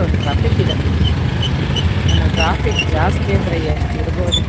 ಎಷ್ಟು ಟ್ರಾಫಿಕ್ ಇದೆ. ಟ್ರಾಫಿಕ್ ಜಾಸ್ತಿ ಅಂದರೆ ಇರ್ಬೋದು?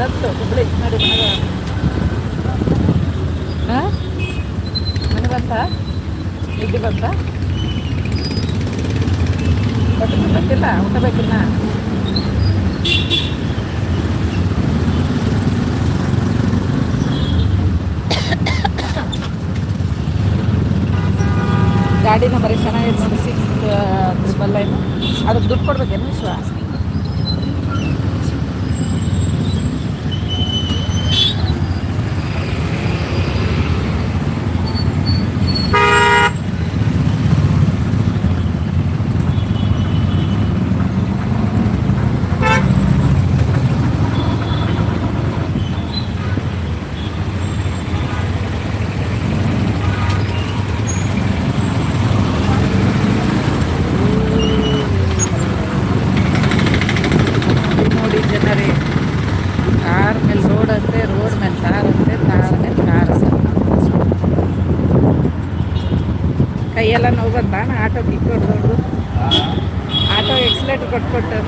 ಬಂತು ಹುಬ್ಳಿ. ನೋಡಿ ಹಾಂ? ಮನೆ ಬಂತ? ಊಟ ಬೇಕಿನ್ನ ಗಾಡಿನ ನಂಬರ್ ಚೆನ್ನಾಗಿದೆ ಸಿಕ್ಸ್ ಟ್ರಿಪಲ್ ಲೈನು ಅದಕ್ಕೆ ದುಡ್ಡು ಕೊಡ್ಬೇಕೇನು ವಿಶ್ವ ಕೈಯೆಲ್ಲ ನೋವು ಬಂದ ಆಟೋ ಹೊಡೆದೋಡು ಆಟೋ ಎಕ್ಸಲೇಟ್ ಕೊಟ್ಕೊಟ್ಟು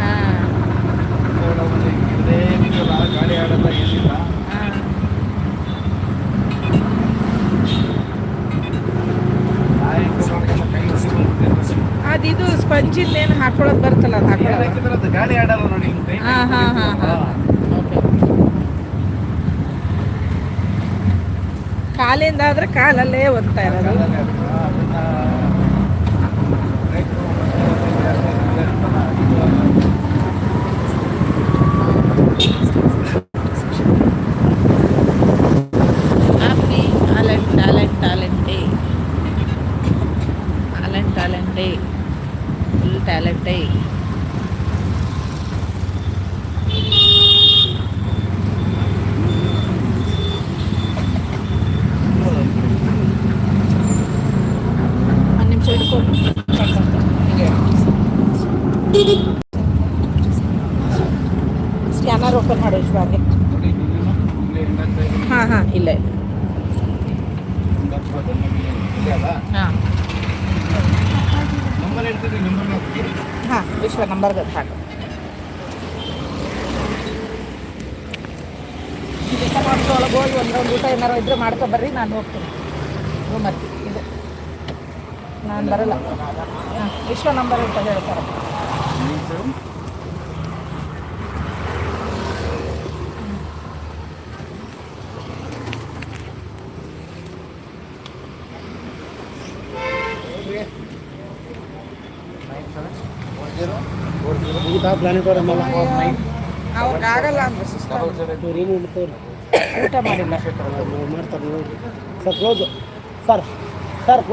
ಹಾಂ. ಗಾಡಿ ಏನು ಅದಿದು ಹಾಕೊಳ್ಳೋದು ಬರ್ತಲ್ಲ ಅದು ಹಾಕೊಳ್ಳೋದು? ಗಾಳಿ ಆಡಲ್ಲ ನೋಡಿ ಹಾಂ ಹಾಂ ಹಾಂ ಹಾಂ. ಓಕೆ ಕಾಲಿಂದ ಆದರೆ ಕಾಲಲ್ಲೇ ಒತ್ತಾ ಇರೋದು happy talent talent టాలెంటే talent టాలెంటే full టాలెంటే scanner open ಮಾಡಿ ಇಷ್ಟವಾಗೆ ಹಾಂ ಹಾಂ. ಇಲ್ಲ ಇಲ್ಲ. ಹಾಂ. ವಿಶ್ವ ನಂಬರ್ ಸಾಕು. ಹೋಗಿ ಒಂದು ರೌಂಡ್ ಊಟ ಏನಾರು ಇದ್ರೆ ಮಾಡ್ಕೊ ಬರ್ರಿ ನಾನು ಹೋಗ್ತೀನಿ. ರೂಮಲ್ಲಿ ಇದು ನಾನು ಬರಲ್ಲ ಹಾಂ ವಿಶ್ವ ನಂಬರ್ ಅಂತ ಹೇಳ್ತಾರೆ ಪ್ಲಾನಿಂಗ್ ಅವ್ರಿಗೆ ಆಗಲ್ಲ ಅಂದ್ರೆ ಸಿಸ್ಟಮ್ ಊಟ ಮಾಡಿಲ್ಲ ಮಾಡ್ತಾರೆ ನೋಡಿ ಸರ್ ಕ್ಲೋಸ್ ಸರ್ ಸರ್